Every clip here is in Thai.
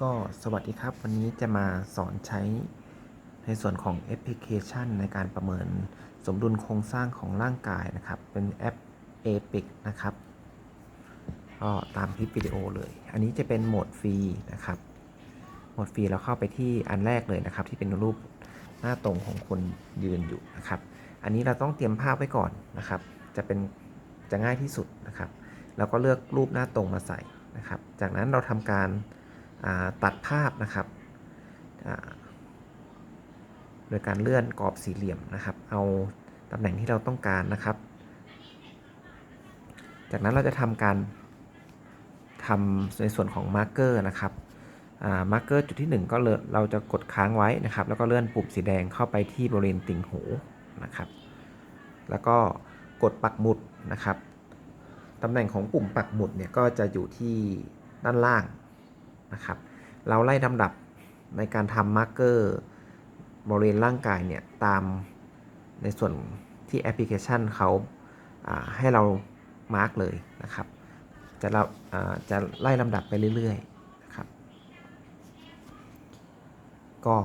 ก็สวัสดีครับ วันนี้จะมาสอนใช้ในส่วนของแอปพลิเคชันในการประเมินสมดุลโครงสร้างของร่างกายนะครับ เป็นแอป APIC นะครับก็ตามคลิปวิดีโอเลย อันนี้จะเป็นโหมดฟรีนะครับโหมดฟรีเราเข้าไปที่อันแรกเลยนะครับ ที่เป็นรูปหน้าตรงของคนยืนอยู่นะครับ อันนี้เราต้องเตรียมภาพไว้ก่อนนะครับ จะเป็นจะง่ายที่สุดนะครับ แล้วก็เลือกรูปหน้าตรงมาใส่นะครับ จากนั้นเราทำการ ตัดภาพนะครับโดยการเลื่อนกรอบสี่เหลี่ยมนะครับ เอาตำแหน่งที่เราต้องการนะครับ จากนั้นเราจะทำการทำในส่วนของมาร์กเกอร์นะครับมาร์กเกอร์จุดที่ 1 ก็เราจะกดค้างไว้นะครับ แล้วก็เลื่อนปุ่มสีแดงเข้าไปที่บริเวณติ่งหูนะครับ แล้วก็กดปักหมุดนะครับตำแหน่งของปุ่มปักหมุดเนี่ยก็จะอยู่ที่ด้านล่าง นะครับ เราไล่ลำดับในการทำมาร์กเกอร์บริเวณร่างกายเนี่ย ตามในส่วนที่แอปพลิเคชันเขาาให้เรามาร์กเลยนะครับ จะเราจะไล่ลำดับไปเรื่อยๆนะครับ ก็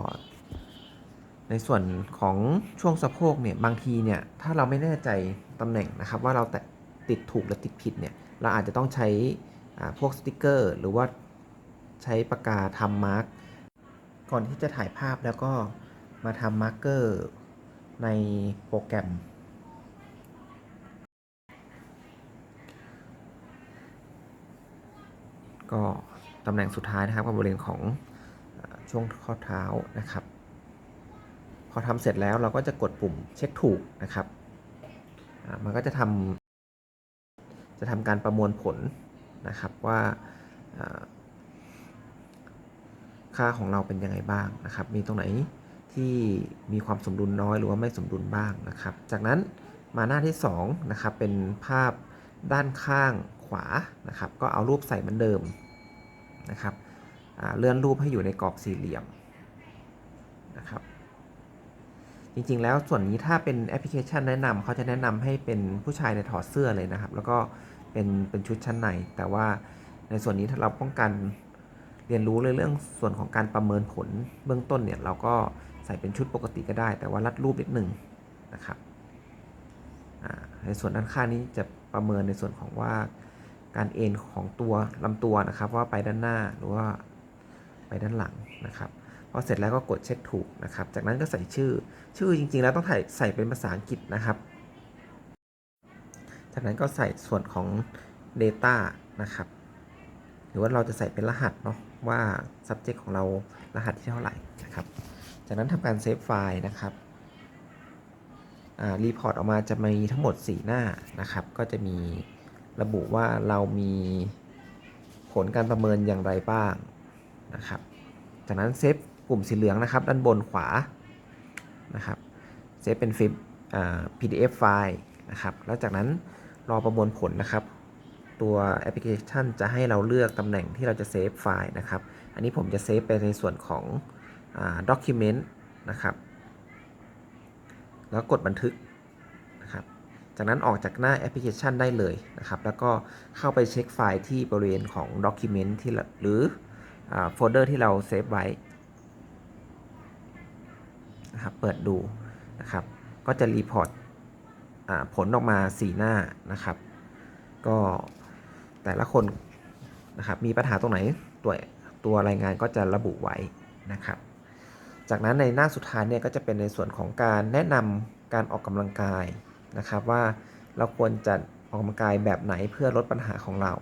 ในส่วนของช่วงสะโพกเนี่ยบางทีเนี่ยถ้าเราไม่แน่ใจตำแหน่งนะครับ ว่าเราแตะติดถูกหรือติดผิดเนี่ยเราอาจจะต้องใช้พวกสติกเกอร์ หรือว่า ใช้ปากกาทำมาร์กก่อนที่จะถ่ายภาพแล้วก็มาทำมาร์กเกอร์ในโปรแกรม ก็ตำแหน่งสุดท้ายนะครับกับบริเวณของช่วงข้อเท้านะครับ พอทำเสร็จแล้วเราก็จะกดปุ่มเช็คถูกนะครับ มันก็จะทำจะทำการประมวลผลนะครับว่า ค่าของเราเป็นยังไงบ้างนะครับ มีตรงไหนที่มีความสมดุลน้อยหรือว่าไม่สมดุลบ้างนะครับ จากนั้นมาหน้าที่2นะครับเป็นภาพด้านข้างขวานะครับ ก็เอารูปใส่เหมือนเดิมนะครับเลื่อนรูปให้อยู่ในกรอบสี่เหลี่ยมนะครับ จริงๆแล้วส่วนนี้ถ้าเป็นแอปพลิเคชันแนะนำเขาจะแนะนำให้เป็นผู้ชายในถอดเสื้อเลยนะครับ แล้วก็เป็นเป็นชุดชั้นใน แต่ว่าในส่วนนี้ถ้าเราป้องกัน รียนรู้เรื่องส่วนของการประเมินผลเบื้องต้นเนี่ยเราก็ใส่เป็นชุดปกติก็ได้ แต่ว่ารัดรูปนิดหนึ่งนะครับในส่วนด้านข้างนี้จะประเมินในส่วนของว่าการเอ็นของตัวลำตัวนะครับ ว่าไปด้านหน้าหรือว่าไปด้านหลังนะครับพอเสร็จแล้วก็กดเช็คถูกนะครับ จากนั้นก็ใส่ชื่อ ชื่อจริงๆ แล้วต้องถ่ใส่เป็นภาษาอังกฤษนะครับ จากนั้นก็ใส่ส่วนของ Data นะครับ หรือว่าเราจะใส่เป็นรหัสเนาะ ว่า subject ของเรารหัสที่เท่าไหร่นะครับ จากนั้นทำการเซฟไฟล์นะครับรีพอร์ตออกมาจะมีทั้งหมด 4 หน้านะครับ ก็จะมีระบุว่าเรามีผลการประเมินอย่างไรบ้างนะครับ จากนั้นเซฟปุ่มสีเหลืองนะครับ ด้านบนขวานะครับเซฟเป็นฟิป PDF ไฟล์นะครับ แล้วจากนั้นรอประมวลผลนะครับ ตัวแอปพลิเคชันจะให้เราเลือกตำแหน่งที่เราจะเซฟไฟล์นะครับ อันนี้ผมจะเซฟไปในส่วนของอา document นะครับ แล้วกดบันทึกนะครับ จากนั้นออกจากหน้าแอปพลิเคชันได้เลยนะครับ แล้วก็เข้าไปเช็คไฟล์ที่บริเวณของ document ที่หรือโฟลเดอร์ที่เราเซฟไว้นะครับเปิดดูนะครับ ก็จะรีพอร์ตผลออกมา 4 หน้านะครับ ก็ แต่ละคนนะครับมีปัญหาตรงไหนตัวตัวรายงานก็จะระบุไว้นะครับ จากนั้นในหน้าสุดท้ายเนี่ยก็จะเป็นในส่วนของการแนะนำการออกกำลังกายนะครับ ว่าเราควรจะออกกำลังกายแบบไหนเพื่อลดปัญหาของเรา